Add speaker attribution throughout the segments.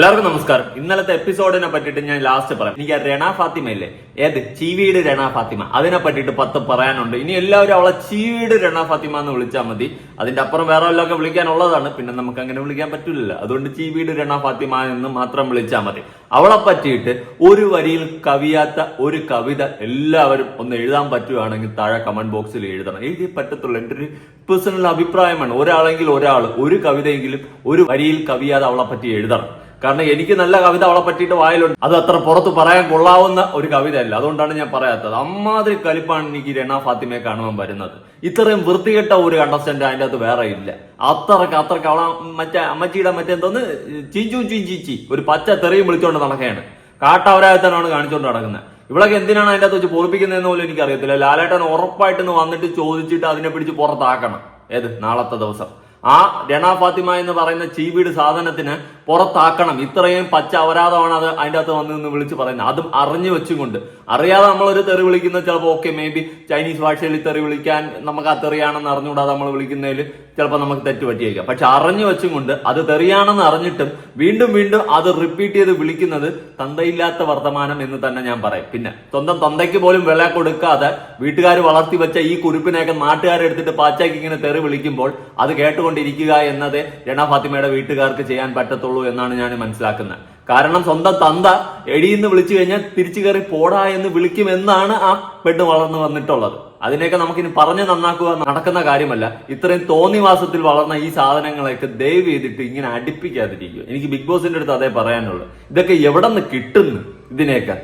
Speaker 1: എല്ലാവർക്കും നമസ്കാരം. ഇന്നലത്തെ എപ്പിസോഡിനെ പറ്റിയിട്ട് ഞാൻ ലാസ്റ്റ് പറയാം. എനിക്ക് രണ ഫാത്തിമ ഇല്ലേ ഏത്? ചീവീട് രണ ഫാത്തിമ. അതിനെ പറ്റിയിട്ട് പത്ത് പറയാനുണ്ട്. ഇനി എല്ലാവരും അവളെ ചീവീട് രണ ഫാത്തിമ എന്ന് വിളിച്ചാൽ മതി. അതിന്റെ അപ്പുറം വേറെ വല്ലതൊക്കെ വിളിക്കാനുള്ളതാണ്. പിന്നെ നമുക്ക് അങ്ങനെ വിളിക്കാൻ പറ്റില്ല അതുകൊണ്ട് ചീവീട് രണ ഫാത്തിമ എന്ന് മാത്രം വിളിച്ചാൽ മതി. അവളെ പറ്റിയിട്ട് ഒരു വരിയിൽ കവിയാത്ത ഒരു കവിത എല്ലാവരും ഒന്ന് എഴുതാൻ പറ്റുവാണെങ്കിൽ താഴെ കമന്റ് ബോക്സിൽ എഴുതണം. എഴുതി പറ്റത്തുള്ള. എന്റെ ഒരു പേഴ്സണൽ അഭിപ്രായമാണ്. ഒരാളെങ്കിൽ ഒരാൾ ഒരു കവിതയെങ്കിലും ഒരു വരിയിൽ കവിയാതെ അവളെ പറ്റി എഴുതണം. കാരണം എനിക്ക് നല്ല കവിത അവളെ പറ്റിയിട്ട് വായിലുണ്ട്. അത് അത്ര പുറത്ത് പറയാൻ കൊള്ളാവുന്ന ഒരു കവിതയല്ല. അതുകൊണ്ടാണ് ഞാൻ പറയാത്തത്. അമ്മാതിരി കലിപ്പാണ് എനിക്ക് രണ ഫാത്തിമയെ കാണുവാൻ വരുന്നത്. ഇത്രയും വൃത്തികെട്ട ഒരു കണ്ടസ്റ്റന്റ് അതിന്റെ അകത്ത് വേറെ ഇല്ല. അത്രയ്ക്ക് അത്രയ്ക്ക് അവളെ മറ്റേ അമ്മച്ചിയുടെ മറ്റെന്തോന്ന് ചിഞ്ചു ചിഞ്ചിച്ചി ഒരു പച്ച തെറിയും വിളിച്ചുകൊണ്ട് നടക്കുകയാണ്. കാട്ടവരായത്തനാണ് കാണിച്ചുകൊണ്ട് നടക്കുന്നത്. ഇവളൊക്കെ എന്തിനാണ് അതിന്റെ അകത്ത് വെച്ച് പൊറിപ്പിക്കുന്നതെന്ന് പോലും എനിക്കറിയത്തില്ല. ലാലേട്ടൻ ഉറപ്പായിട്ടൊന്ന് വന്നിട്ട് ചോദിച്ചിട്ട് അതിനെ പിടിച്ച് പുറത്താക്കണം. ഏത്? നാളത്തെ ദിവസം. ആ രണ ഫാത്തിമ എന്ന് പറയുന്ന ചീവീട് സാധനത്തിന് പുറത്താക്കണം. ഇത്രയും പച്ച അപരാധമാണ് അത് അതിന്റെ അകത്ത് വന്നു വിളിച്ച് പറയുന്നത്. അതും അറിഞ്ഞു വെച്ചുകൊണ്ട്. അറിയാതെ നമ്മളൊരു തെറി വിളിക്കുന്ന ചിലപ്പോൾ ഓക്കെ മേ ബി ചൈനീസ് ഭാഷയിൽ തെറി വിളിക്കാൻ നമുക്ക് ആ തെറിയാണെന്ന് അറിഞ്ഞുകൂടാതെ നമ്മൾ വിളിക്കുന്നതിൽ ചിലപ്പോൾ നമുക്ക് തെറ്റ് പറ്റിയേക്കാം. പക്ഷെ അറിഞ്ഞു വെച്ചുകൊണ്ട് അത് തെറിയാണെന്ന് അറിഞ്ഞിട്ടും വീണ്ടും വീണ്ടും അത് റിപ്പീറ്റ് ചെയ്ത് വിളിക്കുന്നത് തന്തയില്ലാത്ത വർത്തമാനം എന്ന് തന്നെ ഞാൻ പറയും. പിന്നെ സ്വന്തം തന്തയ്ക്ക് പോലും വില കൊടുക്കാതെ വീട്ടുകാർ വളർത്തി വെച്ച ഈ കുറിപ്പിനെയൊക്കെ നാട്ടുകാരെടുത്തിട്ട് പാച്ചാക്കി ഇങ്ങനെ തെറി വിളിക്കുമ്പോൾ അത് കേട്ടുകൊണ്ടിരിക്കുക എന്നത് രണ ഫാത്തിമയുടെ വീട്ടുകാർക്ക് ചെയ്യാൻ പറ്റത്തുള്ളൂ എന്നാണ് ഞാൻ മനസ്സിലാക്കുന്നത്. കാരണം സ്വന്തം തന്ത എടിയെന്ന് വിളിച്ചു കഴിഞ്ഞാൽ തിരിച്ചു കയറി പോടാ എന്ന് വിളിക്കുമെന്നാണ് ആ പെണ്ണ് വളർന്നു വന്നിട്ടുള്ളത്. അതിനെയൊക്കെ നമുക്കിനി പറഞ്ഞു നന്നാക്കുക നടക്കുന്ന കാര്യമല്ല. ഇത്രയും തോന്നിവാസത്തിൽ വളർന്ന ഈ സാധനങ്ങളെയൊക്കെ ദയവ് ചെയ്തിട്ട് ഇങ്ങനെ അടുപ്പിക്കാതിരിക്കുക. എനിക്ക് ബിഗ് ബോസിന്റെ അടുത്ത് അതേ പറയാനുള്ളൂ. ഇതൊക്കെ എവിടെ നിന്ന് കിട്ടുന്നു? ഇതിനെയൊക്കെ.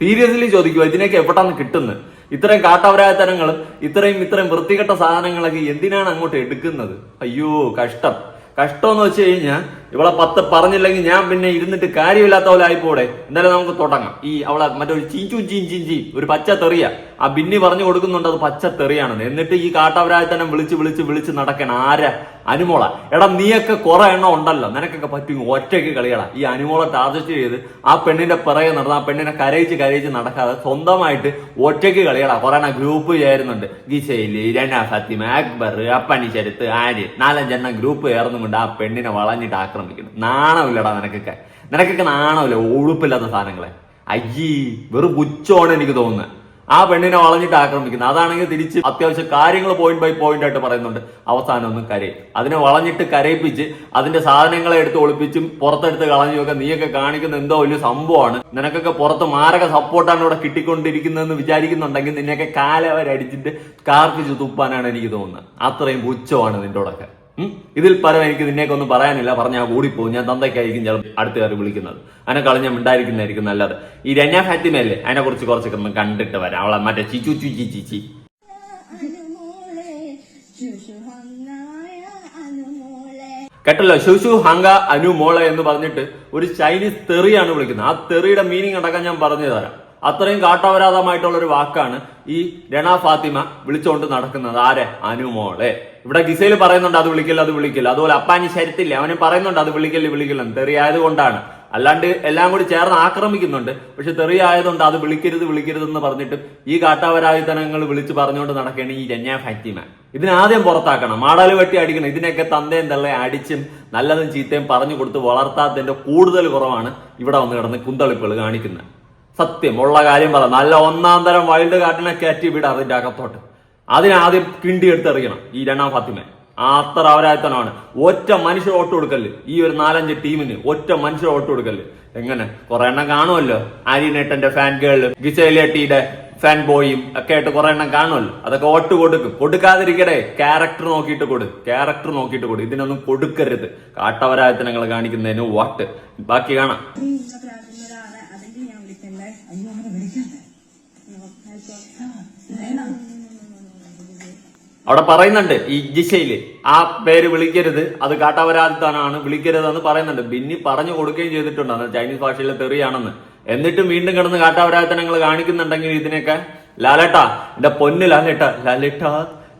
Speaker 1: സീരിയസ്ലി ചോദിക്കുക ഇതിനൊക്കെ എവിടെ നിന്ന് കിട്ടുന്നു? ഇത്രയും കാട്ടവരായത്തനങ്ങളും ഇത്രയും ഇത്രയും വൃത്തികെട്ട സാധനങ്ങളൊക്കെ എന്തിനാണ് അങ്ങോട്ട് എടുക്കുന്നത്? അയ്യോ കഷ്ടം. കഷ്ടം എന്ന് വെച്ച് കഴിഞ്ഞാൽ ഇവളെ പത്ത് പറഞ്ഞില്ലെങ്കിൽ ഞാൻ പിന്നെ ഇരുന്നിട്ട് കാര്യമില്ലാത്ത പോലെ ആയിപ്പോടെ. എന്തായാലും നമുക്ക് തുടങ്ങാം. ഈ അവളെ മറ്റൊരു ചീഞ്ചു ചീഞ്ചി ഒരു പച്ച തെറിയ. ആ ബിന്നി പറഞ്ഞു കൊടുക്കുന്നുണ്ട് അത് പച്ച തെറിയാണെന്ന്. എന്നിട്ട് ഈ കാട്ടവരായി തന്നെ വിളിച്ച് വിളിച്ച് വിളിച്ച് നടക്കണം ആരാ? അനുമോള. എടാ നീയൊക്കെ കുറെ എണ്ണം ഉണ്ടല്ലോ. നിനക്കൊക്കെ പറ്റും ഒറ്റയ്ക്ക് കളികളാ ഈ അനുമോളെ ടാർജറ്റ് ചെയ്ത് ആ പെണ്ണിന്റെ പിറകെ നടന്ന് ആ പെണ്ണിനെ കരയിച്ച് കരയിച്ച് നടക്കാതെ സ്വന്തമായിട്ട് ഒറ്റയ്ക്ക് കളികളാ കുറെ എണ്ണം ഗ്രൂപ്പ് ചേരുന്നുണ്ട്. ഗിസൈലി രണ്ടാ ഫത്തിമ അക്ബർ അപ്പനി ചരിത്ത് ആര് നാലഞ്ചെണ്ണം ഗ്രൂപ്പ് ചേർന്നുകൊണ്ട് ആ പെണ്ണിനെ വളഞ്ഞിട്ട് ആക്രമിക്കുന്നു. നാണമില്ലടാ നിനക്കൊക്കെ. നിനക്കൊക്കെ നാണമില്ല ഒഴുപ്പില്ലാത്ത സാധനങ്ങളെ. അയ്യേ വെറും പുച്ഛമാണ് എനിക്ക് തോന്നുന്നത് ആ പെണ്ണിനെ വളഞ്ഞിട്ട് ആക്രമിക്കുന്നു. അതാണെങ്കിൽ തിരിച്ച് അത്യാവശ്യം കാര്യങ്ങൾ പോയിന്റ് ബൈ പോയിന്റ് ആയിട്ട് പറയുന്നുണ്ട്. അവസാനം ഒന്നും കരയും. അതിനെ വളഞ്ഞിട്ട് കരയിപ്പിച്ച് അതിന്റെ സാധനങ്ങളെ എടുത്ത് ഒളിപ്പിച്ചും പുറത്തെടുത്ത് കളഞ്ഞുമൊക്കെ നീയൊക്കെ കാണിക്കുന്ന എന്തോ വലിയ സംഭവമാണ്. നിനക്കൊക്കെ പുറത്ത് മാരക സപ്പോർട്ടാണ് ഇവിടെ കിട്ടിക്കൊണ്ടിരിക്കുന്നതെന്ന് വിചാരിക്കുന്നുണ്ടെങ്കിൽ നിന്നെയൊക്കെ കാലവരടിച്ചിട്ട് കാർപ്പിച്ച് തുപ്പാനാണ് എനിക്ക് തോന്നുന്നത് അത്രയും പുച്ഛമാണ് നിന്റെ? ഇതിൽ പരം എനിക്ക് നിന്നേക്ക് ഒന്നും പറയാനില്ല പറഞ്ഞാൽ കൂടിപ്പോകും ഞാൻ തന്തയ്ക്കായിരിക്കും ചിലപ്പോൾ അടുത്ത കയറി വിളിക്കുന്നത്. അതിനെ കളഞ്ഞ മിണ്ടായിരിക്കുന്നതായിരിക്കും നല്ലത്. ഈ രഞ്ഞ ഫാത്തിമയല്ലേ? അതിനെ കുറിച്ച് കുറച്ചൊക്കെ കണ്ടിട്ട് വരാം. അവളെ മറ്റേ ചിച്ചു ചുച്ചി ചിച്ചി കേട്ടല്ലോ? ശുശു ഹങ്ക അനു മോളെ എന്ന് പറഞ്ഞിട്ട് ഒരു ചൈനീസ് തെറിയാണ് വിളിക്കുന്നത്. ആ തെറിയുടെ മീനിങ് അടക്കം ഞാൻ പറഞ്ഞു തരാം അത്രയും കാട്ടവരാധമായിട്ടുള്ള ഒരു വാക്കാണ് ഈ രണ ഫാത്തിമ വിളിച്ചുകൊണ്ട് നടക്കുന്നത്. ആരെ? അനുമോളെ ഇവിടെ ഗിസയിൽ പറയുന്നുണ്ട് അത് വിളിക്കില്ല അത് വിളിക്കില്ല അതുപോലെ അപ്പാനി ശരത്തില്ല? അവന് പറയുന്നുണ്ട് അത് വിളിക്കില്ല വിളിക്കില്ല തെറിയായത് കൊണ്ടാണ് അല്ലാണ്ട് എല്ലാം കൂടി ചേർന്ന് ആക്രമിക്കുന്നുണ്ട്. പക്ഷെ തെറിയായതുകൊണ്ട് അത് വിളിക്കരുത് വിളിക്കരുത് എന്ന് പറഞ്ഞിട്ട് ഈ കാട്ടാവരായുധനങ്ങൾ വിളിച്ച് പറഞ്ഞുകൊണ്ട് നടക്കുകയാണ് ഈ രഞ്ഞ ഫാറ്റിമ ഇതിനാദ്യം പുറത്താക്കണം. മാടാൽ വെട്ടി അടിക്കണം. ഇതിനൊക്കെ തന്തയും തള്ളെ അടിച്ചും നല്ലതും ചീത്തയും പറഞ്ഞു കൊടുത്ത് വളർത്താത്തതിന്റെ കൂടുതൽ കുറവാണ് ഇവിടെ വന്ന് കിടന്ന് കുന്തളിപ്പുകൾ കാണിക്കുന്നത്. സത്യം ഉള്ള കാര്യം പറ. നല്ല ഒന്നാം തരം വൈൽഡ് കാർഡിനെ കയറ്റി വിട അതിന്റെ അകത്തോട്ട്. അതിനാദ്യം കിണ്ടി എടുത്തെറിയണം ഈ രണ്ടാം ഫാത്തിമ. അത്ര അവരായത്തനമാണ്. ഒറ്റ മനുഷ്യർ വോട്ട് കൊടുക്കൽ. ഈ ഒരു നാലഞ്ച് ടീമിന് ഒറ്റ മനുഷ്യർ വോട്ട് കൊടുക്കൽ. എങ്ങനെ? കുറെ എണ്ണം കാണുമല്ലോ. ആര്യനേട്ടന്റെ ഫാൻ ഗേൾ ഗിസേലിയട്ടിയുടെ ഫാൻ ബോയും ഒക്കെ ആയിട്ട് കുറെ എണ്ണം കാണുമല്ലോ. അതൊക്കെ വോട്ട് കൊടുക്കും. കൊടുക്കാതിരിക്കട്ടെ ക്യാരക്ടർ നോക്കിയിട്ട് കൊടു. ക്യാരക്ടർ നോക്കിയിട്ട് കൊടു. ഇതിനൊന്നും കൊടുക്കരുത്. കാട്ടവരായത്തനങ്ങൾ കാണിക്കുന്നതിന് വോട്ട് ബാക്കി കാണാം
Speaker 2: പ്രാർത്ഥനയാണ് അതെങ്കിൽ ഞാൻ വിളിക്കണ്ടേ അയ്യോ അവനെ വിളിക്കണ്ടേ
Speaker 1: അവിടെ പറയുന്നുണ്ട് ഈ ജിഷയിൽ ആ പേര് വിളിക്കരുത്. അത് കാട്ടാവരാധിത്താനാണ് വിളിക്കരുത് എന്ന് പറയുന്നുണ്ട്. ബിന്നി പറഞ്ഞു കൊടുക്കുകയും ചെയ്തിട്ടുണ്ട്. അത് ചൈനീസ് ഭാഷയിലെ തെറിയാണെന്ന്. എന്നിട്ടും വീണ്ടും കിടന്ന് കാട്ടവരാത്തനങ്ങൾ കാണിക്കുന്നുണ്ടെങ്കിൽ ഇതിനൊക്കെ ലാലേട്ടാ എന്റെ പൊന്ന് ലാലേട്ട ലാലേട്ട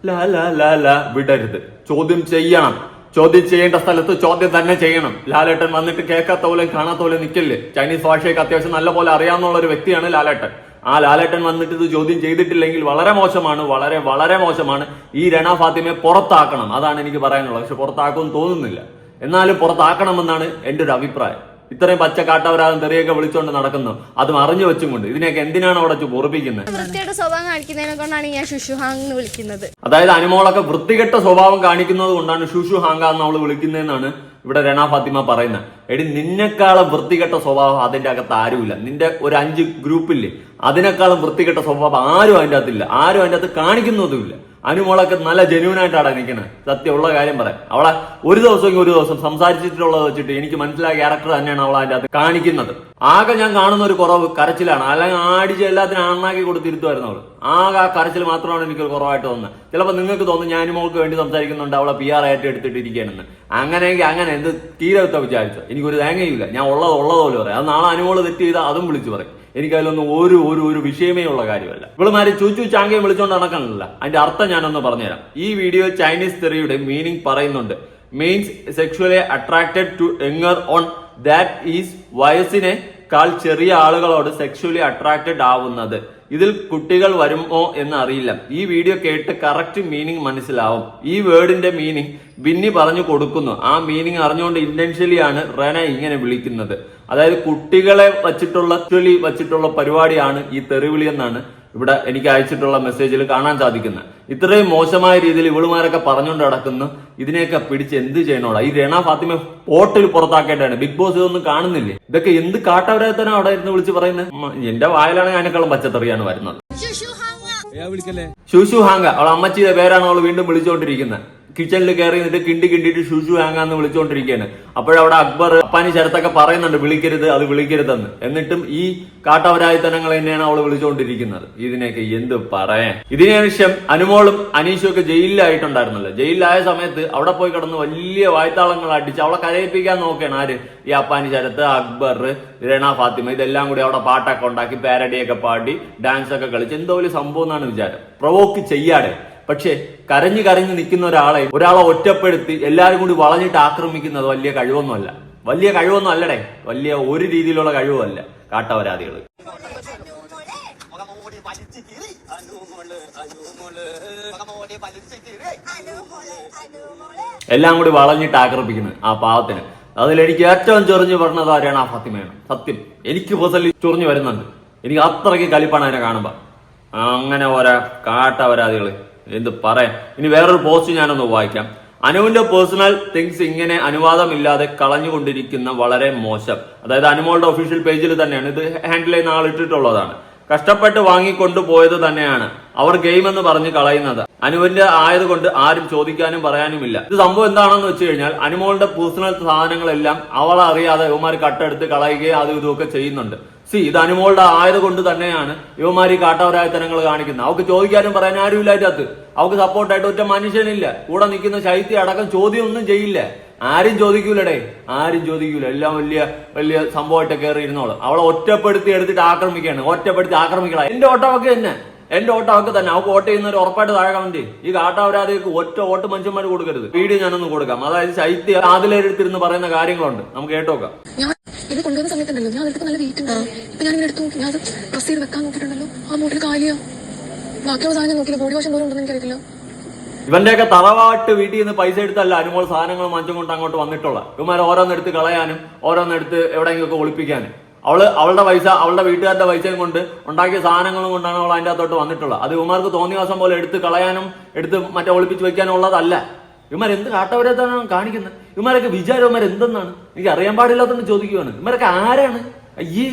Speaker 1: ലാ ലാ ലാ ലാ വിടരുത്. ചോദ്യം ചെയ്യണം. ചോദ്യം ചെയ്യേണ്ട സ്ഥലത്ത് ചോദ്യം തന്നെ ചെയ്യണം. ലാലേട്ടൻ വന്നിട്ട് കേൾക്കാത്ത പോലെ കാണാത്ത പോലെ നിൽക്കില്ലേ? ചൈനീസ് ഭാഷയൊക്കെ അത്യാവശ്യം നല്ല പോലെ അറിയാവുന്ന ഒരു വ്യക്തിയാണ് ലാലേട്ടൻ. ആ ലാലേട്ടൻ വന്നിട്ട് ഇത് ചോദ്യം ചെയ്തിട്ടില്ലെങ്കിൽ വളരെ മോശമാണ് വളരെ വളരെ മോശമാണ്. ഈ രണ ഫാത്തിമയെ പുറത്താക്കണം. അതാണ് എനിക്ക് പറയാനുള്ളത്. പക്ഷെ പുറത്താക്കുമെന്ന് തോന്നുന്നില്ല. എന്നാലും പുറത്താക്കണമെന്നാണ് എന്റെ ഒരു അഭിപ്രായം. ഇത്രയും പച്ച കാട്ടവരാതും തെറിയൊക്കെ വിളിച്ചോണ്ട് നടക്കുന്നു. അതും അറിഞ്ഞു വെച്ചുകൊണ്ട് ഇതിനെയൊക്കെ എന്തിനാണ് അവിടെ പൊറപ്പിക്കുന്നത്
Speaker 3: വൃത്തിയുടെ സ്വഭാവം കാണിക്കുന്നതിനെ കൊണ്ടാണ് ഞാൻ ശുശുഹാങ് എന്ന് വിളിക്കുന്നത്.
Speaker 1: അതായത് അനുമോളൊക്കെ വൃത്തികെട്ട സ്വഭാവം കാണിക്കുന്നത് കൊണ്ടാണ് ഷുഷു ഹാങ്ക എന്ന് അവൾ വിളിക്കുന്നതെന്നാണ് ഇവിടെ രണ ഫാത്തിമ പറയുന്നത് എടി നിന്നെക്കാളും വൃത്തികെട്ട സ്വഭാവം അതിന്റെ അകത്ത് ആരുമില്ല. നിന്റെ ഒരു അഞ്ച് ഗ്രൂപ്പില്ലേ അതിനേക്കാളും വൃത്തികെട്ട സ്വഭാവം ആരും അതിന്റെ അകത്തില്ല. ആരും അതിന്റെ അകത്ത് കാണിക്കുന്നതുമില്ല. അനുമോളൊക്കെ നല്ല ജെന്യൂൻ ആയിട്ടാണ് നിൽക്കുന്നത് സത്യമുള്ള കാര്യം പറയാം. അവളെ ഒരു ദിവസം ഒരു ദിവസം സംസാരിച്ചിട്ടുള്ളത് വെച്ചിട്ട് എനിക്ക് മനസ്സിലായ ക്യാരക്ടർ തന്നെയാണ് അവളെ അതിന്റെ അകത്ത് കാണിക്കുന്നത്. ആകെ ഞാൻ കാണുന്ന ഒരു കുറവ് കരച്ചിലാണ്. അല്ലെങ്കിൽ ആടിച്ച് എല്ലാത്തിനും ആണാക്കി കൊടുത്തിരുത്തുമായിരുന്നു അവൾ ആകെ ആ കരച്ചിൽ മാത്രമാണ് എനിക്ക് കുറവായിട്ട് തോന്നുന്നത്. ചിലപ്പോൾ നിങ്ങൾക്ക് തോന്നുന്നു ഞാൻ മോൾക്ക് വേണ്ടി സംസാരിക്കുന്നുണ്ട്. അവളെ പി ആർ ആയിട്ട് എടുത്തിട്ടിരിക്കുകയാണെന്ന്. അങ്ങനെയെങ്കിൽ അങ്ങനെ എന്ത് തീരെ വിത്ത വിചാരിച്ചോ? എനിക്കൊരു തേങ്ങയില്ല ഞാൻ ഉള്ളത് ഉള്ളതുപോലെ പറയാം. അത് നാളെ അനുമോൾ തെറ്റ് ചെയ്താൽ അതും വിളിച്ചു പറയും. എനിക്കതിലൊന്നും ഒരു ഒരു ഒരു വിഷയമേ ഉള്ള കാര്യമല്ല. ഇവളുമാര് ചൂച്ചു ചാങ്കയും വിളിച്ചോണ്ട് നടക്കണമല്ല അതിന്റെ അർത്ഥം ഞാനൊന്ന് പറഞ്ഞുതരാം. ഈ വീഡിയോ ചൈനീസ് തെറിയുടെ മീനിങ് പറയുന്നുണ്ട്. Means sexually attracted to younger on that is വയസ്സിനെ കാൽ ചെറിയ ആളുകളോട് സെക്ഷുവലി അട്രാക്റ്റഡ് ആവുന്നത്. ഇതിൽ കുട്ടികൾ വരുമോ എന്ന് അറിയില്ല ഈ വീഡിയോ കേട്ട് കറക്റ്റ് മീനിങ് മനസ്സിലാവും. ഈ വേർഡിന്റെ മീനിങ് ബിന്നി പറഞ്ഞു കൊടുക്കുന്നു. ആ മീനിങ് അറിഞ്ഞുകൊണ്ട് ഇന്റൻഷ്യലി ആണ് റെന ഇങ്ങനെ വിളിക്കുന്നത്. അതായത് കുട്ടികളെ വച്ചിട്ടുള്ള വച്ചിട്ടുള്ള പരിപാടിയാണ് ഈ തെറിവിളി എന്നാണ് ഇവിടെ എനിക്ക് അയച്ചിട്ടുള്ള മെസ്സേജിൽ കാണാൻ സാധിക്കുന്നത് ഇത്രയും മോശമായ രീതിയിൽ ഇവളുമാരൊക്കെ പറഞ്ഞുകൊണ്ട് നടക്കുന്നു. ഇതിനെയൊക്കെ പിടിച്ച് എന്ത് ചെയ്യണോടാ? ഈ രണ ഫാത്തിമ പോട്ടിൽ പുറത്താക്കേണ്ടതാണ്. ബിഗ് ബോസ് ഇതൊന്നും കാണുന്നില്ലേ? ഇതൊക്കെ എന്ത് കാട്ടവരാത്തനം അവിടെ ഇരുന്ന് വിളിച്ച് പറയുന്നത്? എന്റെ വായിലാണ് അതിനേക്കാളും പച്ചത്തറിയാണ് വരുന്നത്. ഷുഷു ഹാങ്ക അവൾ അമ്മച്ചിയുടെ പേരാണ് അവൾ വീണ്ടും വിളിച്ചുകൊണ്ടിരിക്കുന്നത് കിച്ചണിൽ കയറി നിന്നിട്ട് കിണ്ടി കിണ്ടിട്ട് ഷുജു വാങ്ങാന്ന് വിളിച്ചുകൊണ്ടിരിക്കുകയാണ് അപ്പോഴവിടെ അക്ബർ അപ്പാനി ശരത്തൊക്കെ പറയുന്നുണ്ട് വിളിക്കരുത് അത് വിളിക്കരുതെന്ന്. എന്നിട്ടും ഈ കാട്ടവരായത്തനങ്ങൾ തന്നെയാണ് അവൾ വിളിച്ചുകൊണ്ടിരിക്കുന്നത് ഇതിനെയൊക്കെ എന്ത് പറയാൻ? ഇതിനുശേഷം അനുമോളും അനീഷും ഒക്കെ ജയിലിലായിട്ടുണ്ടായിരുന്നല്ലോ. ജയിലിലായ സമയത്ത് അവിടെ പോയി കിടന്ന് വലിയ വായ്ത്താളങ്ങൾ അടിച്ച് അവളെ കരയിപ്പിക്കാൻ നോക്കുകയാണ് ആര്? ഈ അപ്പാനി ശരത്ത് അക്ബർ രണ ഫാത്തിമ ഇതെല്ലാം കൂടി അവിടെ പാട്ടൊക്കെ ഉണ്ടാക്കി പാരഡിയൊക്കെ പാടി ഡാൻസ് ഒക്കെ കളിച്ച് എന്തോ വലിയ സംഭവം എന്നാണ് വിചാരം. പ്രൊവോക്ക് ചെയ്യാതെ പക്ഷേ കരഞ്ഞു കരഞ്ഞു നിൽക്കുന്ന ഒരാളെ ഒരാളെ ഒറ്റപ്പെടുത്തി എല്ലാവരും കൂടി വളഞ്ഞിട്ട് ആക്രമിക്കുന്നത് വലിയ കഴിവൊന്നുമല്ല. വലിയ കഴിവൊന്നും അല്ലടേ. വലിയ ഒരു രീതിയിലുള്ള കാട്ടവരാതികൾ
Speaker 4: വലിച്ചു കീറി
Speaker 1: എല്ലാം കൂടി വളഞ്ഞിട്ട് ആക്രമിക്കുന്നത് ആ പാവത്തിന്. അതിൽ എനിക്ക് ഏറ്റവും ചൊറിഞ്ഞു പറഞ്ഞത് ആരാണ്? ആ ഫത്തിമയാണ്. സത്യം. എനിക്ക് ഫസലി ചൊറിഞ്ഞു വരുന്നുണ്ട്. എനിക്ക് അത്രയ്ക്ക് കളിപ്പാണ് അതിനെ കാണുമ്പോ. അങ്ങനെ ഓരോ കാട്ടവരാതികൾ എന്ത് പറയാൻ? ഇനി വേറൊരു പോസ്റ്റ് ഞാനൊന്ന് വായിക്കാം. അനുവിന്റെ പേഴ്സണൽ തിങ്സ് ഇങ്ങനെ അനുവാദമില്ലാതെ കളഞ്ഞുകൊണ്ടിരിക്കുന്ന വളരെ മോശം. അതായത് അനുമോളുടെ ഒഫീഷ്യൽ പേജിൽ തന്നെയാണ്. ഇത് ഹാൻഡിൽ ചെയ്യുന്ന ആൾ ഇട്ടിട്ടുള്ളതാണ്. കഷ്ടപ്പെട്ട് വാങ്ങിക്കൊണ്ടു പോയത് തന്നെയാണ്. അവർ ഗെയിം എന്ന് പറഞ്ഞ് കളയുന്നത്. അനുവിന്റെ ആയതുകൊണ്ട് ആരും ചോദിക്കാനും പറയാനുമില്ല. ഇത് സംഭവം എന്താണെന്ന് വെച്ച് കഴിഞ്ഞാൽ അനുമോളുടെ പേഴ്സണൽ സാധനങ്ങളെല്ലാം അവൾ അറിയാതെ ഇവന്മാർ കട്ടെടുത്ത് കളയുകയും അതും ഇതുമൊക്കെ ചെയ്യുന്നുണ്ട്. സി ഇത് അനുമോളുടെ ആയതുകൊണ്ട് തന്നെയാണ് ഇവന്മാർ ഈ കാട്ടവരായത്തനങ്ങൾ കാണിക്കുന്നത്. അവർക്ക് ചോദിക്കാനും പറയാൻ ആരുമില്ല അതിനകത്ത്. അവർക്ക് സപ്പോർട്ടായിട്ട് ഒറ്റ മനുഷ്യനില്ല. കൂടെ നിൽക്കുന്ന ശൈത്യ അടക്കം ചോദ്യമൊന്നും ചെയ്യില്ല. ആരും ചോദിക്കൂലടേ. ആരും ചോദിക്കൂല. എല്ലാം വലിയ വലിയ സംഭവമായിട്ട് കയറി ഇരുന്നോളും അവളെ ഒറ്റപ്പെടുത്തി എടുത്തിട്ട് ആക്രമിക്കുകയാണ്. ഒറ്റപ്പെടുത്തി ആക്രമിക്കണം. എന്റെ ഓട്ടമൊക്കെ തന്നെ. എന്റെ ഓട്ടമൊക്കെ തന്നെ. അവർക്ക് വോട്ട് ചെയ്യുന്നവർ ഉറപ്പായിട്ട് താഴെ കമന്റ് ഈ കാട്ടാവരാധികൾക്ക് ഒറ്റ വോട്ട് മനുഷ്യന്മാർ കൊടുക്കരുത്. വീഡിയോ ഞാനൊന്ന് കൊടുക്കാം. അതായത് ശൈത്യ ആദിലെടുത്തിരുന്ന് പറയുന്ന കാര്യങ്ങളുണ്ട്. നമുക്ക് കേട്ടോക്കാം.
Speaker 5: ഇത് കൊണ്ടുവന്ന സമയത്തുണ്ടല്ലോ. ഞാൻ അതിലേക്ക് നല്ല വെയിറ്റ് ഉണ്ടാവും ഇപ്പൊ ഞാൻ ഇങ്ങനെ എടുത്തു നോക്കി. ഞാൻ അത് പ്രസ് ചെയ്ത് വെക്കാൻ നോക്കിയിട്ടുണ്ടല്ലോ. ആ മോട്ടിൽ കാലിയാ. ബാക്കിയുള്ള സാധനം ഞാൻ നോക്കിയില്ല. ബോഡി വാഷം പോലും ഉണ്ടെന്ന് എനിക്കറിയില്ല
Speaker 1: ഇവന്റെയൊക്കെ തറവാട്ട് വീട്ടിൽ നിന്ന് പൈസ എടുത്തല്ല അനുമോൾ സാധനങ്ങൾ മഞ്ചം കൊണ്ട് അങ്ങോട്ട് വന്നിട്ടുള്ള. ഇവന്മാർ ഓരോന്നെടുത്ത് കളയാനും ഓരോന്നെടുത്ത് എവിടെയെങ്കിലും ഒക്കെ ഒളിപ്പിക്കാനും. അവൾ അവളുടെ പൈസ അവളുടെ വീട്ടുകാരുടെ പൈസയും കൊണ്ട് ഉണ്ടാക്കിയ സാധനങ്ങളും കൊണ്ടാണ് അവൾ അതിന്റെ അകത്തോട്ട് വന്നിട്ടുള്ളത്. അത് ഇവന്മാർക്ക് തോന്നിയ ദിവസം പോലെ എടുത്ത് കളയാനും എടുത്ത് മറ്റേ ഒളിപ്പിച്ച് വെക്കാനും ഉള്ളതല്ല. ഇവന്മാർ എന്ത് കാട്ടവരത്താണ് കാണിക്കുന്നത്? ഇവന്മാരൊക്കെ വിചാരം ഇവന്മാർ എന്തെന്നാണ്? എനിക്ക് അറിയാൻ പാടില്ലാത്തതുകൊണ്ട് ചോദിക്കുകയാണ് ഇവന്മാരൊക്കെ ആരാണ്? അയ്യേ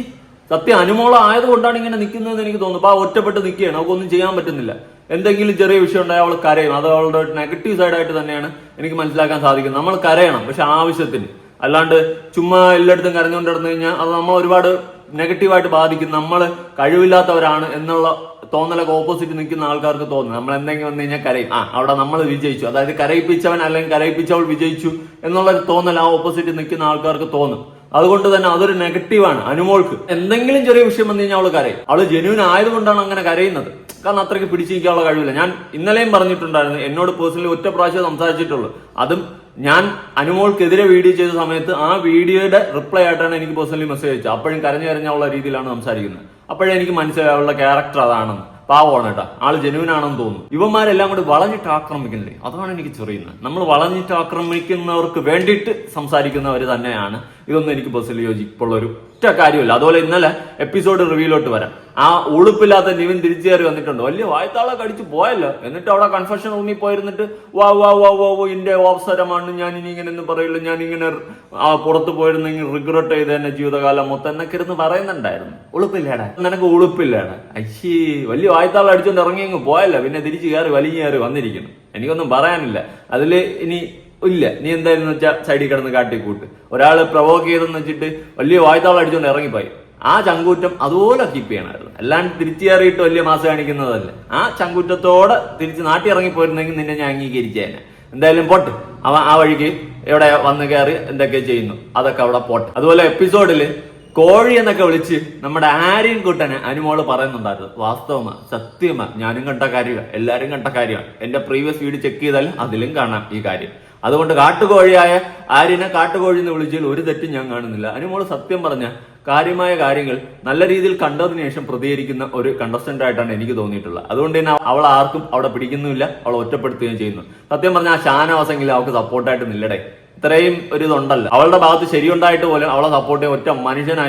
Speaker 1: സത്യം അനുമോളം ആയതുകൊണ്ടാണ് ഇങ്ങനെ നിൽക്കുന്നതെന്ന് എനിക്ക് തോന്നുന്നു. അപ്പൊ ഒറ്റപ്പെട്ട് നിൽക്കുകയാണ് അവൾക്കൊന്നും ചെയ്യാൻ പറ്റുന്നില്ല. എന്തെങ്കിലും ചെറിയ വിഷയം ഉണ്ടായാൽ അവൾ കരയും. അത് അവളുടെ നെഗറ്റീവ് സൈഡായിട്ട് തന്നെയാണ് എനിക്ക് മനസ്സിലാക്കാൻ സാധിക്കുന്നത്. നമ്മൾ കരയണം പക്ഷെ ആവശ്യത്തിന്. അല്ലാണ്ട് ചുമ്മാ എല്ലായിടത്തും കരഞ്ഞുകൊണ്ട് നടന്നു കഴിഞ്ഞാൽ അത് നമ്മൾ ഒരുപാട് നെഗറ്റീവായിട്ട് ബാധിക്കും. നമ്മൾ കഴിവില്ലാത്തവരാണ് എന്നുള്ള തോന്നലൊക്കെ ഓപ്പോസിറ്റ് നിൽക്കുന്ന ആൾക്കാർക്ക് തോന്നുന്നു. നമ്മൾ എന്തെങ്കിലും വന്നു കഴിഞ്ഞാൽ കരയും. ആ അവിടെ നമ്മൾ വിജയിച്ചു. അതായത് കരയിപ്പിച്ചവൻ അല്ലെങ്കിൽ കരയിപ്പിച്ചവൾ വിജയിച്ചു എന്നുള്ള ഒരു തോന്നൽ ആ ഓപ്പോസിറ്റ് നിൽക്കുന്ന ആൾക്കാർക്ക് തോന്നും. അതുകൊണ്ട് തന്നെ അതൊരു നെഗറ്റീവാണ് അനുമോൾക്ക്. എന്തെങ്കിലും ചെറിയ വിഷയം വന്നു കഴിഞ്ഞാൽ അവൾ കരയും. അവൾ ജെന്യൂൻ ആയതുകൊണ്ടാണ് അങ്ങനെ കരയുന്നത്. കാരണം അത്രയ്ക്ക് പിടിച്ചിരിക്കാനുള്ള കഴിവില്ല. ഞാൻ ഇന്നലെയും പറഞ്ഞിട്ടുണ്ടായിരുന്നു എന്നോട് പേഴ്സണലി ഒറ്റ പ്രാവശ്യം സംസാരിച്ചിട്ടുള്ളൂ. അതും ഞാൻ അനുമോൾക്കെതിരെ വീഡിയോ ചെയ്ത സമയത്ത് ആ വീഡിയോയുടെ റിപ്ലൈ ആയിട്ടാണ് എനിക്ക് പേഴ്സണലി മെസ്സേജ് അയച്ചത്. അപ്പോഴും കരഞ്ഞു കരഞ്ഞുള്ള രീതിയിലാണ് സംസാരിക്കുന്നത്. അപ്പോഴേ എനിക്ക് മനസ്സിലായി അവളുടെ ക്യാരക്ടർ അതാണെന്ന്. പാവമാണ് കേട്ടോ. ആൾ ജെനുവിൻ ആണെന്ന് തോന്നുന്നു. ഇവന്മാരെല്ലാം കൂടി വളഞ്ഞിട്ട് ആക്രമിക്കുന്നില്ലേ? അതാണ് എനിക്ക് ചെറിയുന്നത്. നമ്മൾ വളഞ്ഞിട്ട് ആക്രമിക്കുന്നവർക്ക് വേണ്ടിയിട്ട് സംസാരിക്കുന്നവർ തന്നെയാണ്. ഇതൊന്നും എനിക്ക് ബസ്സിൽ യോജിപ്പുള്ള ഒരു ഒറ്റ കാര്യമില്ല. അതുപോലെ ഇന്നലെ എപ്പിസോഡ് റിവ്യൂലോട്ട് വരാം. ആ ഉളുപ്പില്ലാത്ത നിവിൻ തിരിച്ചു കയറി വന്നിട്ടുണ്ട്. വലിയ വായത്താളെ കടിച്ചു പോയല്ലോ. എന്നിട്ട് അവിടെ കൺഫെഷൻ റൂമിൽ പോയിരുന്നിട്ട് വാ വാ വാ വാ വോ ഇന്റെ അവസരമാണ് ഞാൻ ഇനി ഇങ്ങനെ ഒന്നും പറയില്ല. ഞാൻ ഇങ്ങനെ ആ പുറത്ത് പോയിരുന്നെങ്കിൽ റിഗ്രറ്റ് ചെയ്ത് തന്നെ ജീവിതകാലം മൊത്തം എന്നൊക്കെ ഇരുന്ന് പറയുന്നുണ്ടായിരുന്നു. ഉളുപ്പില്ലേടാ? നിനക്ക് ഉളുപ്പില്ലേടാ? അയ്യേ വലിയ വായത്താളെ അടിച്ചുകൊണ്ട് ഇറങ്ങി അങ്ങ് പോയല്ലോ. പിന്നെ തിരിച്ചു കയറി വലിഞ്ഞു കയറി വന്നിരിക്കുന്നു. എനിക്കൊന്നും പറയാനില്ല. അതിൽ ഇനി ഇല്ല നീ എന്തായാലും വെച്ചാൽ സൈഡിൽ കിടന്ന് കാട്ടിക്കൂട്ട്? ഒരാൾ പ്രൊവോക്ക് ചെയ്തെന്ന് വെച്ചിട്ട് വലിയ വായ്ത്താളം അടിച്ചുകൊണ്ട് ഇറങ്ങിപ്പോയി. ആ ചങ്കൂറ്റം അതുപോലെ കീപ്പ് ചെയ്യണമായിരുന്നു. അല്ലാണ്ട് തിരിച്ചു കയറിയിട്ട് വലിയ മാസം കാണിക്കുന്നതല്ല. ആ ചങ്കൂറ്റത്തോടെ തിരിച്ച് നാട്ടിൽ ഇറങ്ങിപ്പോയിരുന്നെങ്കിൽ നിന്നെ ഞാൻ അംഗീകരിച്ചേനെ. എന്തായാലും പോട്ട്. അവ ആ വഴിക്ക് എവിടെ വന്ന് കയറി എന്തൊക്കെ ചെയ്യുന്നു? അതൊക്കെ അവിടെ പോട്ട്. അതുപോലെ എപ്പിസോഡിൽ കോഴി എന്നൊക്കെ വിളിച്ച് നമ്മുടെ ആര്യൻ കൂട്ടനെ അനുമോൾ പറയുന്നുണ്ടായിരുന്നു. വാസ്തവമാ സത്യമാ. ഞാനും കണ്ട കാര്യമാണ് എല്ലാരും കണ്ട കാര്യമാണ് എന്റെ പ്രീവിയസ് വീഡിയോ ചെക്ക് ചെയ്താൽ അതിലും കാണാം ഈ കാര്യം. അതുകൊണ്ട് കാട്ടുകോഴിയായ ആര്യനെ കാട്ടുകോഴി എന്ന് വിളിച്ചതിൽ ഒരു തെറ്റും ഞാൻ കാണുന്നില്ല. അനുമോൾ സത്യം പറഞ്ഞ കാര്യമായ കാര്യങ്ങൾ നല്ല രീതിയിൽ കണ്ടതിന് ശേഷം പ്രതികരിക്കുന്ന ഒരു കണ്ടസ്റ്റന്റ് ആയിട്ടാണ് എനിക്ക് തോന്നിയിട്ടുള്ളത്. അതുകൊണ്ട് തന്നെ അവൾ ആർക്കും അവിടെ പിടിക്കുന്നുമില്ല. അവൾ ഒറ്റപ്പെടുത്തുകയും ചെയ്യുന്നു. സത്യം പറഞ്ഞാൽ ഷാനവാസെങ്കിലും അവൾക്ക് സപ്പോർട്ടായിട്ട് നില്ലടേ. ഇത്രയും ഒരു ഇതുണ്ടല്ലോ. അവളുടെ ഭാഗത്ത് ശരിയുണ്ടായിട്ട് പോലും അവളെ സപ്പോർട്ട് ചെയ്യാൻ ഒറ്റ മനുഷ്യൻ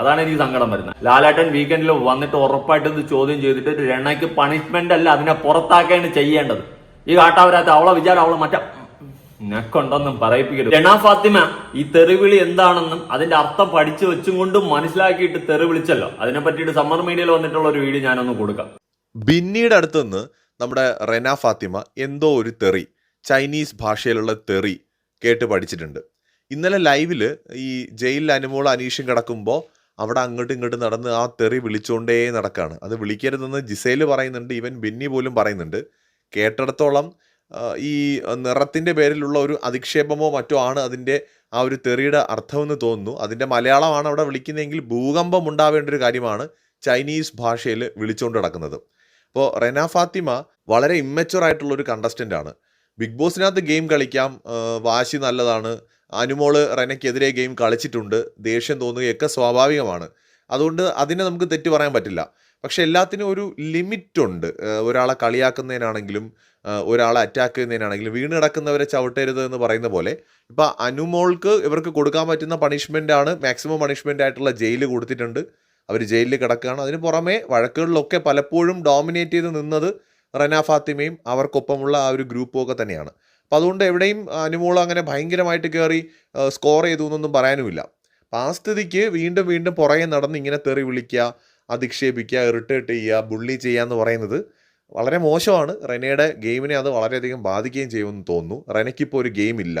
Speaker 1: അതാണ് എനിക്ക് സങ്കടം വരുന്നത്. ലാലാട്ടൻ വീക്കെൻഡിൽ വന്നിട്ട് ഉറപ്പായിട്ട് ഇത് ചോദ്യം ചെയ്തിട്ട് രണയ്ക്ക് പണിഷ്മെന്റ് അല്ല അതിനെ പുറത്താക്കാണ് ചെയ്യേണ്ടത്. ഈ കാട്ടാവരാത്ത അവളെ വിചാരം അവളെ മറ്റേ നെക്കൊണ്ടെന്നും പറയിപ്പിക്കരുത്. രണ ഫാത്തിമ ഈ തെറിവിളി എന്താണെന്നും അതിന്റെ അർത്ഥം പഠിച്ചു വെച്ചും കൊണ്ടും മനസ്സിലാക്കിയിട്ട് തെറി വിളിച്ചല്ലോ അതിനെ പറ്റിയിട്ട് സമ്മർ മീഡിയയിൽ വന്നിട്ടുള്ള ഒരു വീഡിയോ ഞാനൊന്ന് കൊടുക്കാം.
Speaker 6: ബിന്നിയുടെ അടുത്തുനിന്ന് നമ്മുടെ റെന ഫാത്തിമ എന്തോ ഒരു തെറി ചൈനീസ് ഭാഷയിലുള്ള തെറി കേട്ട് പഠിച്ചിട്ടുണ്ട്. ഇന്നലെ ലൈവിൽ ഈ ജയിലിൽ അനുമോൾ അനീഷും കിടക്കുമ്പോൾ അവിടെ അങ്ങോട്ടും ഇങ്ങോട്ടും നടന്ന് ആ തെറി വിളിച്ചുകൊണ്ടേ നടക്കുകയാണ് അത് വിളിക്കരുതെന്ന് ജിസേൽ പറയുന്നുണ്ട് ഇവൻ ബിന്നി പോലും പറയുന്നുണ്ട്. കേട്ടിടത്തോളം ഈ നിറത്തിന്റെ പേരിലുള്ള ഒരു അധിക്ഷേപമോ മറ്റോ ആണ് അതിന്റെ ആ ഒരു തെറിയുടെ അർത്ഥമെന്ന് തോന്നുന്നു. അതിന്റെ മലയാളമാണ് അവിടെ വിളിക്കുന്നതെങ്കിൽ ഭൂകമ്പം ഉണ്ടാവേണ്ട ഒരു കാര്യമാണ് ചൈനീസ് ഭാഷയിൽ വിളിച്ചുകൊണ്ട് നടക്കുന്നത്. അപ്പോൾ റെന ഫാത്തിമ വളരെ ഇമ്മച്ചുവർ ആയിട്ടുള്ള ഒരു കണ്ടസ്റ്റന്റ് ബിഗ് ബോസിനകത്ത് ഗെയിം കളിക്കാം വാശി നല്ലതാണ്. അനുമോൾ റെനയ്ക്കെതിരെ ഗെയിം കളിച്ചിട്ടുണ്ട്. ദേഷ്യം തോന്നുകയൊക്കെ സ്വാഭാവികമാണ്. അതുകൊണ്ട് അതിനെ നമുക്ക് തെറ്റ് പറയാൻ പറ്റില്ല. പക്ഷെ എല്ലാത്തിനും ഒരു ലിമിറ്റുണ്ട്. ഒരാളെ കളിയാക്കുന്നതിനാണെങ്കിലും ഒരാളെ അറ്റാക്ക് ചെയ്യുന്നതിനാണെങ്കിലും വീണ് കിടക്കുന്നവരെ ചവിട്ടരുത് എന്ന് പറയുന്ന പോലെ ഇപ്പോൾ അനുമോൾക്ക് ഇവർക്ക് കൊടുക്കാൻ പറ്റുന്ന പണിഷ്മെന്റ് ആണ് മാക്സിമം പണിഷ്മെന്റ് ആയിട്ടുള്ള ജയിൽ കൊടുത്തിട്ടുണ്ട്. അവർ ജയിലിൽ കിടക്കുകയാണ്. അതിന് പുറമെ വഴക്കുകളിലൊക്കെ പലപ്പോഴും ഡോമിനേറ്റ് ചെയ്ത് നിന്നത് റന ഫാത്തിമയും അവർക്കൊപ്പമുള്ള ആ ഒരു ഗ്രൂപ്പും ഒക്കെ തന്നെയാണ്. അപ്പം അതുകൊണ്ട് എവിടെയും അനുമോൾ അങ്ങനെ ഭയങ്കരമായിട്ട് കയറി സ്കോർ ചെയ്തു എന്നൊന്നും പറയാനുമില്ല. അപ്പം ആ സ്ഥിതിക്ക് വീണ്ടും വീണ്ടും പുറകെ നടന്ന് ഇങ്ങനെ തെറി വിളിക്കുക അധിക്ഷേപിക്കുക ഇറിറ്റേറ്റ് ചെയ്യുക ബുള്ളി ചെയ്യുക എന്ന് പറയുന്നത് വളരെ മോശമാണ്. റെനയുടെ ഗെയിമിനെ അത് വളരെയധികം ബാധിക്കുകയും ചെയ്യുമെന്ന് തോന്നുന്നു. റെനയ്ക്കിപ്പോൾ ഒരു ഗെയിം ഇല്ല.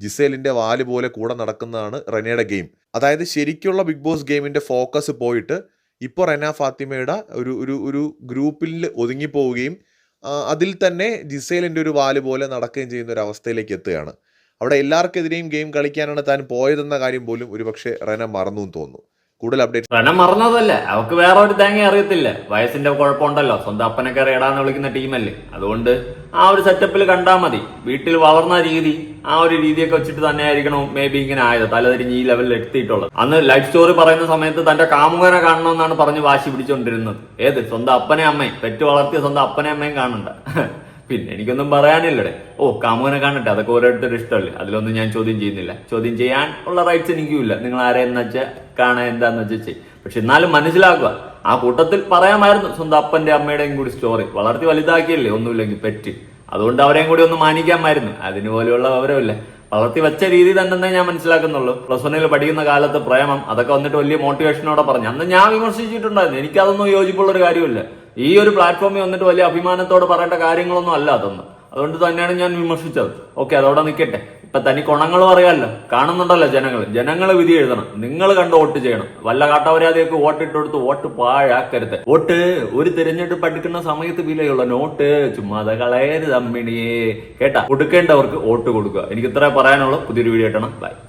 Speaker 6: ജിസേലിന്റെ വാൽ പോലെ കൂടെ നടക്കുന്നതാണ് റെനയുടെ ഗെയിം. അതായത് ശരിക്കുള്ള ബിഗ് ബോസ് ഗെയിമിന്റെ ഫോക്കസ് പോയിട്ട് ഇപ്പോൾ റെന ഫാത്തിമയുടെ ഒരു ഒരു ഒരു ഗ്രൂപ്പിൽ ഒതുങ്ങിപ്പോവുകയും പോവുകയും അതിൽ തന്നെ ജിസേലിന്റെ ഒരു വാൽ പോലെ നടക്കുകയും ചെയ്യുന്ന ഒരു അവസ്ഥയിലേക്ക് എത്തുകയാണ്. അവിടെ എല്ലാവർക്കെതിരെയും ഗെയിം കളിക്കാനാണ് താൻ പോയതെന്ന കാര്യം പോലും ഒരുപക്ഷെ റെന മറന്നു തോന്നുന്നു. കൂടുതൽ അപ്ഡേറ്റ്
Speaker 1: പ്രണം മറന്നതല്ല? അവക്ക് വേറെ ഒരു തേങ്ങ അറിയത്തില്ല. വയസ്സിന്റെ കുഴപ്പമുണ്ടല്ലോ. സ്വന്തം അപ്പനൊക്കെ റേടാന്ന് വിളിക്കുന്ന ടീമല്ലേ. അതുകൊണ്ട് ആ ഒരു സെറ്റപ്പിൽ കണ്ടാൽ മതി. വീട്ടിൽ വളർന്ന രീതി ആ ഒരു രീതിയൊക്കെ വെച്ചിട്ട് തന്നെ ആയിരിക്കണം മേ ബി ഇങ്ങനെ ആയത്. തലതിരിഞ്ഞ് ഈ ലെവലിൽ എത്തിയിട്ടുള്ളത്. അന്ന് ലൈഫ് സ്റ്റോറി പറയുന്ന സമയത്ത് തന്റെ കാമുകനെ കാണണമെന്നാണ് പറഞ്ഞ് വാശി പിടിച്ചുകൊണ്ടിരുന്നത് ഏത്? സ്വന്തം അപ്പനെ അമ്മയും. പെറ്റ് വളർത്തിയ സ്വന്തം അപ്പനെ അമ്മയും കാണണ്ട. പിന്നെ എനിക്കൊന്നും പറയാനില്ലടെ. ഓ കാമുകനെ കാണട്ടെ അതൊക്കെ ഓരോരുത്തരുടെ ഇഷ്ടമല്ലേ? അതിലൊന്നും ഞാൻ ചോദ്യം ചെയ്യുന്നില്ല. ചോദ്യം ചെയ്യാൻ ഉള്ള റൈറ്റ്സ് എനിക്കും ഇല്ല നിങ്ങൾ ആരെയെന്ന് വെച്ചാൽ കാണാൻ എന്താന്ന് വെച്ചാൽ ചെയ്യും. പക്ഷെ എന്നാലും മനസ്സിലാക്കുക ആ കൂട്ടത്തിൽ പറയാമായിരുന്നു സ്വന്തം അപ്പന്റെ അമ്മയുടെയും കൂടി സ്റ്റോറി വളർത്തി വലുതാക്കിയല്ലേ ഒന്നുമില്ലെങ്കിൽ പെറ്റ്. അതുകൊണ്ട് അവരെയും കൂടി ഒന്ന് മാനിക്കാമായിരുന്നു. അതിനുപോലെയുള്ള അവരല്ലേ വളർത്തി വെച്ച രീതി തന്നെ ഞാൻ മനസ്സിലാക്കുന്നുള്ളൂ. പ്ലസ് വണ്ണിൽ പഠിക്കുന്ന കാലത്ത് പ്രേമം അതൊക്കെ വന്നിട്ട് വലിയ മോട്ടിവേഷനോടെ പറഞ്ഞു. അന്ന് ഞാൻ വിമർശിച്ചിട്ടുണ്ടായിരുന്നു. എനിക്കതൊന്നും യോജിപ്പുള്ള ഒരു കാര്യമില്ല. ഈ ഒരു പ്ലാറ്റ്ഫോമിൽ വന്നിട്ട് വലിയ അഭിമാനത്തോടെ പറയേണ്ട കാര്യങ്ങളൊന്നും അല്ല അതൊന്നും. അതുകൊണ്ട് തന്നെയാണ് ഞാൻ വിമർശിച്ചത്. ഓക്കെ അതവിടെ നിൽക്കട്ടെ. ഇപ്പൊ തനി ഗുണങ്ങൾ പറയാമല്ലോ കാണുന്നുണ്ടല്ലോ ജനങ്ങൾ ജനങ്ങൾ വിധി എഴുതണം. നിങ്ങൾ കണ്ട് വോട്ട് ചെയ്യണം. വല്ല കാട്ടവരാതെയൊക്കെ വോട്ടിട്ട് കൊടുത്ത് വോട്ട് പാഴാക്കരുത്. വോട്ട് ഒരു തിരഞ്ഞെടുപ്പ് അടുക്കുന്ന സമയത്ത് വിലയുള്ള നോട്ട് ചുമ്മാതെ കളയരുത് അമ്മിണിയെ. കേട്ടാ? കൊടുക്കേണ്ടവർക്ക് വോട്ട് കൊടുക്കുക. എനിക്ക് ഇത്രേ പറയാനുള്ളൂ. പുതിയൊരു വീഡിയോ കിട്ടണം ബൈ